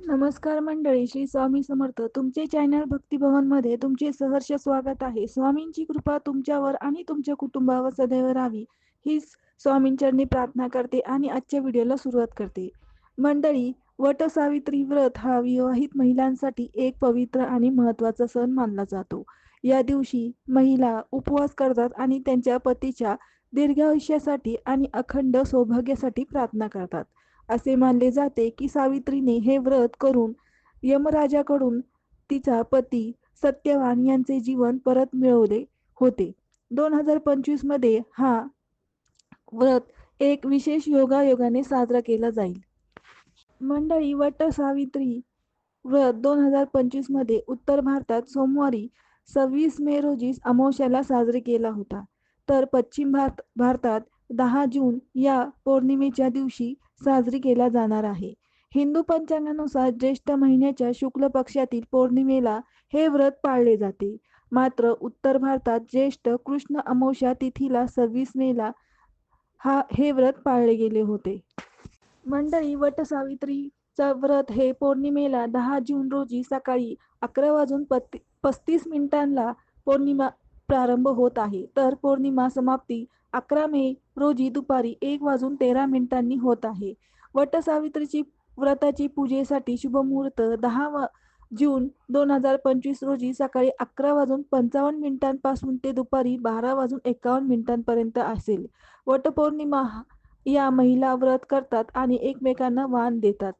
नमस्कार मंडळी श्री स्वामी समर्थ. तुमचे चॅनल भक्तिभवनमध्ये तुमचे सहर्ष स्वागत आहे. स्वामींची कृपा तुमच्यावर आणि तुमच्या कुटुंबावर सदैव राहावी. ही स्वामींचरणी प्रार्थना करते आणि आजच्या व्हिडिओला सुरुवात करते. मंडळी वट सावित्री व्रत हा विवाहित महिलांसाठी एक पवित्र आणि महत्त्वाचा सण मानला जातो. या दिवशी महिला उपवास करतात आणि त्यांच्या पतीच्या दीर्घायुष्यासाठी आणि अखंड सौभाग्यासाठी प्रार्थना करतात. असे मानले जाते की सावित्रीने हे व्रत करून यमराजाकडून तिचा पती सत्यवान यांचे जीवन परत मिळवले होते. दोन हजार पंचवीसमध्ये हा व्रत एक विशेष योगायोगाने साजरा केला जाईल. मंडळी वट सावित्री व्रत दोन हजार पंचवीसमध्ये उत्तर भारतात सोमवारी सव्वीस मे रोजी अमावस्याला साजरे केला होता. तर पश्चिम भारत भारतात दहा जून या पौर्णिमेच्या दिवशी साजरी केला जाणार आहे. हिंदू पंचांगानुसार ज्येष्ठ महिन्याच्या शुक्ल पक्षातील पौर्णिमेला हे व्रत पाळले जाते. मात्र उत्तर भारतात ज्येष्ठ कृष्ण अमोषा तिथीला सव्वीस मेला हा हे व्रत पाळले गेले होते. मंडळी वटसावित्रीचा व्रत हे पौर्णिमेला दहा जून रोजी सकाळी अकरा वाजून पत्ती पस्तीस मिनिटांना पौर्णिमा प्रारंभ होत आहे. तर पौर्णिमा समाप्ती अकरा मे रोजी दुपारी एक वाजून तेरा मिनिटांनी होत आहे. वट सावित्रीची व्रताची पूजेसाठी शुभमुहूर्त दहा जून दोन हजार पंचवीस रोजी सकाळी अकरा वाजून पंचावन्न मिनिटांपासून ते दुपारी बारा वाजून एकावन्न मिनिटांपर्यंत असेल. वटपौर्णिमा या महिला व्रत करतात आणि एकमेकांना वाण देतात.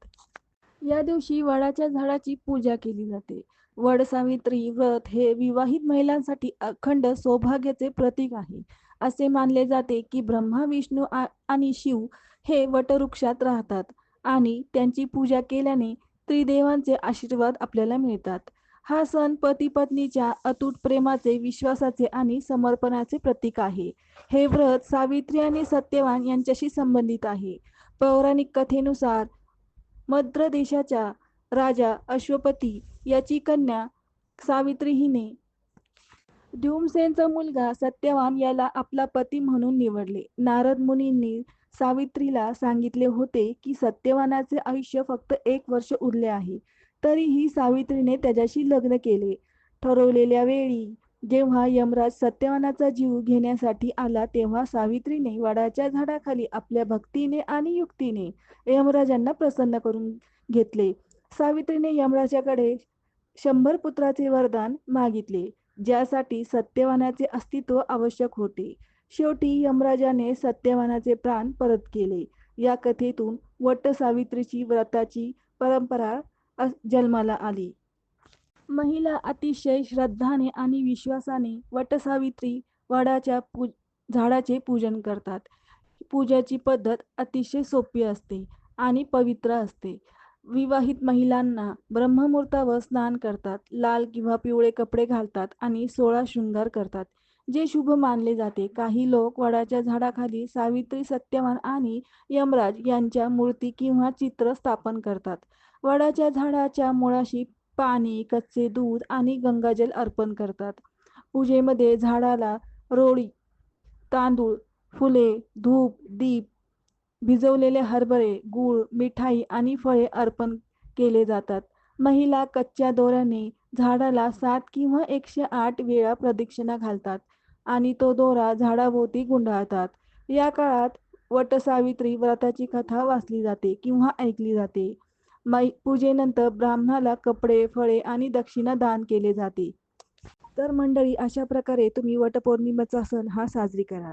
या दिवशी वडाच्या झाडाची पूजा केली जाते. वडसावित्री व्रत हे विवाहित महिलांसाठी अखंड सौभाग्याचे प्रतीक आहे. असे मानले जाते की ब्रह्मा विष्णू आणि शिव हे वटवृक्षात राहतात आणि त्यांची पूजा केल्याने त्रिदेवांचे आशीर्वाद आपल्याला मिळतात. हा सण पती पत्नीच्या अतूट प्रेमाचे विश्वासाचे आणि समर्पणाचे प्रतीक आहे. हे व्रत सावित्री आणि सत्यवान यांच्याशी संबंधित आहे. पौराणिक कथेनुसार मद्र देशाच्या राजा अश्वपती याची कन्या सावित्री हिने ध्युमसेनचा मुलगा सत्यवान याला आपला पती म्हणून निवडले. नारद मुनींनी सावित्रीला सांगितले होते की सत्यवानाचे आयुष्य फक्त एक वर्ष उरले आहे तरीही सावित्रीने त्याच्याशी लग्न केले. ठरवलेल्या वेळी जेव्हा यमराज सत्यवानाचा जीव घेण्यासाठी आला तेव्हा सावित्रीने वडाच्या झाडाखाली आपल्या भक्तीने आणि युक्तीने यमराजांना प्रसन्न करून घेतले. सावित्रीने यमराजाकडे शंभर पुत्राचे वरदान मागितले ज्यासाठी सत्यवानाचे अस्तित्व आवश्यक होते. शेवटी यमराजाने सत्यवानाचे प्राण परत केले. या कथेतून वट सावित्रीची व्रताची परंपरा जन्माला आली. महिला अतिशय श्रद्धाने आणि विश्वासाने वटसावित्री वडाच्या पू झाडाचे पूजन करतात. पूजाची पद्धत अतिशय सोपी असते आणि पवित्र असते. विवाहित महिलांना ब्रह्ममुहूर्तावर स्नान करतात लाल किंवा पिवळे कपडे घालतात आणि सोळा शृंगार करतात. जे शुभ मानले जाते. काही लोक वडाच्या झाडाखाली सावित्री सत्यवान आणि यमराज यांच्या मूर्ती किंवा चित्र स्थापन करतात. वडाच्या झाडाच्या मुळाशी पाणी कच्चे दूध आणि गंगाजल अर्पण करतात. पूजेमध्ये झाडाला रोळी तांदूळ फुले धूप दीप भिजवलेले हरभरे गूळ मिठाई आणि फळे अर्पण केले जातात. महिला कच्च्या दोऱ्याने झाडाला सात किंवा एकशे आठ वेळा प्रदक्षिणा घालतात आणि तो दोरा झाडाभोवती गुंडाळतात. या काळात वटसावित्री व्रताची कथा वाचली जाते किंवा ऐकली जाते. मै पूजेनंतर ब्राह्मणाला कपडे फळे आणि दक्षिणा दान केले जाते. तर मंडळी अशा प्रकारे तुम्ही वटपौर्णिमेचा सण हा साजरी करा.